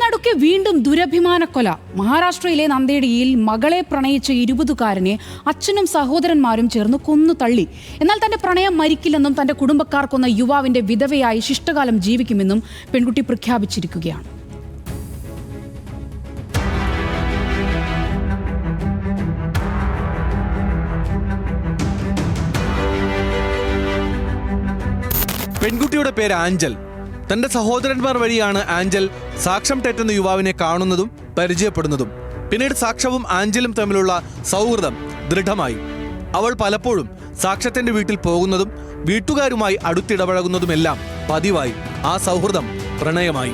നടുക്കെ വീണ്ടും ദുരഭിമാന കൊല. മഹാരാഷ്ട്രയിലെ നന്ദേടിയിൽ മകളെ പ്രണയിച്ച ഇരുപതുകാരനെ അച്ഛനും സഹോദരന്മാരും ചേർന്ന് കൊന്നു തള്ളി. എന്നാൽ തന്റെ പ്രണയം മരിക്കില്ലെന്നും തന്റെ കുടുംബക്കാർക്കൊന്ന യുവാവിന്റെ വിധവയായി ശിഷ്ടകാലം ജീവിക്കുമെന്നും പെൺകുട്ടി പ്രഖ്യാപിച്ചിരിക്കുകയാണ്. പെൺകുട്ടിയുടെ പേര് ആഞ്ചൽ. തന്റെ സഹോദരന്മാർ വഴിയാണ് ആഞ്ചൽ സാക്ഷം തെറ്റുന്ന യുവാവിനെ കാണുന്നതും പരിചയപ്പെടുന്നതും. പിന്നീട് സാക്ഷവും ആഞ്ചലും തമ്മിലുള്ള സൗഹൃദം ദൃഢമായി. അവൾ പലപ്പോഴും സാക്ഷ്യത്തിന്റെ വീട്ടിൽ പോകുന്നതും വീട്ടുകാരുമായി അടുത്തിടപഴകുന്നതുമെല്ലാം പതിവായി. ആ സൗഹൃദം പ്രണയമായി.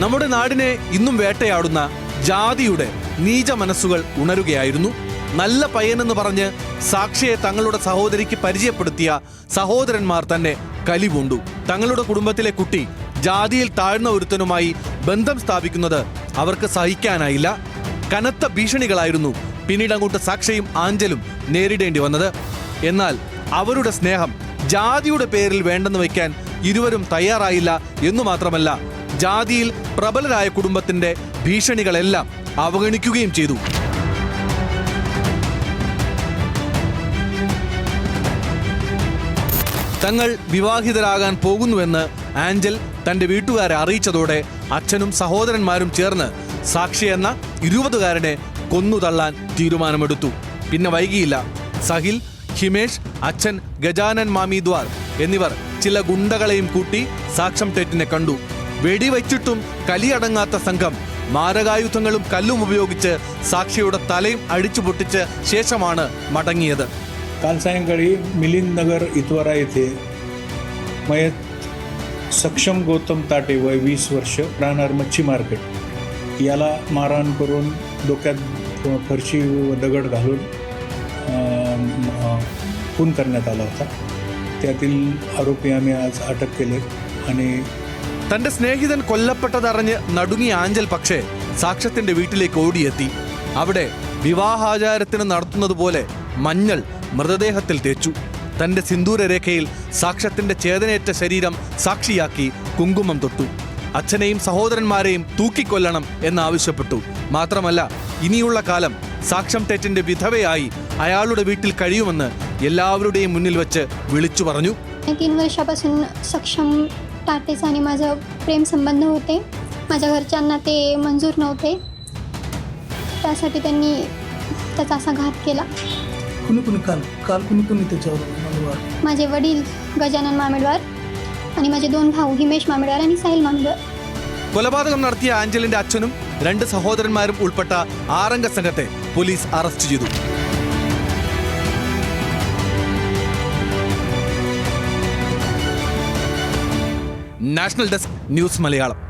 നമ്മുടെ നാടിനെ ഇന്നും വേട്ടയാടുന്ന ജാതിയുടെ നീച മനസ്സുകൾ ഉണരുകയായിരുന്നു. നല്ല പയ്യനെന്ന് പറഞ്ഞ് സാക്ഷിയെ തങ്ങളുടെ സഹോദരിക്ക് പരിചയപ്പെടുത്തിയ സഹോദരന്മാർ തന്നെ കലിപൂണ്ടു തങ്ങളുടെ കുടുംബത്തിലെ കുട്ടി ജാതിയിൽ താഴ്ന്ന ഒരുത്തനുമായി ബന്ധം സ്ഥാപിക്കുന്നത് അവർക്ക് സഹിക്കാനായില്ല. കനത്ത ഭീഷണികളായിരുന്നു പിന്നീട് അങ്ങോട്ട് സാക്ഷിയും ആഞ്ചലും നേരിടേണ്ടി വന്നത്. എന്നാൽ അവരുടെ സ്നേഹം ജാതിയുടെ പേരിൽ വേണ്ടെന്ന് വയ്ക്കാൻ ഇരുവരും തയ്യാറായില്ല എന്നു മാത്രമല്ല ജാതിയിൽ പ്രബലരായ കുടുംബത്തിന്റെ ഭീഷണികളെല്ലാം അവഗണിക്കുകയും ചെയ്തു. തങ്ങൾ വിവാഹിതരാകാൻ പോകുന്നുവെന്ന് ആഞ്ചൽ തന്റെ വീട്ടുകാരെ അറിയിച്ചതോടെ അച്ഛനും സഹോദരന്മാരും ചേർന്ന് സാക്ഷി എന്ന ഇരുപതുകാരനെ കൊന്നുതള്ളാൻ തീരുമാനമെടുത്തു. പിന്നെ വൈകിയില്ല. സഹിൽ ഹിമേഷ് അച്ഛൻ ഗജാനൻ മാമിദ്വാർ എന്നിവർ ചില ഗുണ്ടകളെയും കൂട്ടി സാക്ഷം തെറ്റിനെ കണ്ടു. വെടിവെച്ചിട്ടും കലിയടങ്ങാത്ത സംഘം മാരകായുധങ്ങളും കല്ലും ഉപയോഗിച്ച് സാക്ഷിയുടെ തലയും അടിച്ചു പൊട്ടിച്ച് ശേഷമാണ് മടങ്ങിയത് काल सायंकाळी मिलिंद नगर इतवारा येथे मयत सक्षम गौतम ताटे वय वीस वर्ष राहणार मच्छी मार्केट याला मारहाण करून डोक्यात फरशी व दगड घालून अं, अं, खून करण्यात आला होता त्यातील आरोपी आम्ही आज अटक केले आणि തന്റെ സ്നേഹിതൻ കൊല്ലപ്പെട്ടതറിഞ്ഞ് നടുങ്ങിയ ആഞ്ചൽ പക്ഷേ സാക്ഷ്യത്തിന്റെ വീട്ടിലേക്ക് ഓടിയെത്തി. അവിടെ വിവാഹാചാരത്തിന് നടത്തുന്നത് പോലെ മഞ്ഞൾ മൃതദേഹത്തിൽ തേച്ചു. തന്റെ സിന്ദൂരരേഖയിൽ സാക്ഷ്യത്തിന്റെ ചേതനയേറ്റ ശരീരം സാക്ഷിയാക്കി കുങ്കുമം തൊട്ടു. അച്ഛനെയും സഹോദരന്മാരെയും തൂക്കിക്കൊല്ലണം എന്നാവശ്യപ്പെട്ടു. മാത്രമല്ല ഇനിയുള്ള കാലം സാക്ഷ്യം തേറ്റിന്റെ വിധവയായി അയാളുടെ വീട്ടിൽ കഴിയുമെന്ന് എല്ലാവരുടെയും മുന്നിൽ വെച്ച് വിളിച്ചു പറഞ്ഞു. तीन वर्षापासून सक्षम टाटेचं आणि माझं प्रेम संबंध होते माझ्या घरच्यांना ते मंजूर नव्हते त्यासाठी त्यांनी त्याचा असा घात केला कुणी कुणी काल काल कुणी कुणी त्याच्यावर मंगळवार माझे वडील गजानन मामेडवार आणि माझे दोन भाऊ हिमेश मामेडवार आणि साहिल मामेडवार കൊലപാതകം നടത്തിയ ആഞ്ചലിന്റെ അച്ഛനും രണ്ട് സഹോദരന്മാരും ഉൾപ്പെട്ട ആറംഗ സംഘത്തെ പോലീസ് അറസ്റ്റ് ചെയ്തു National desk news Malayalam.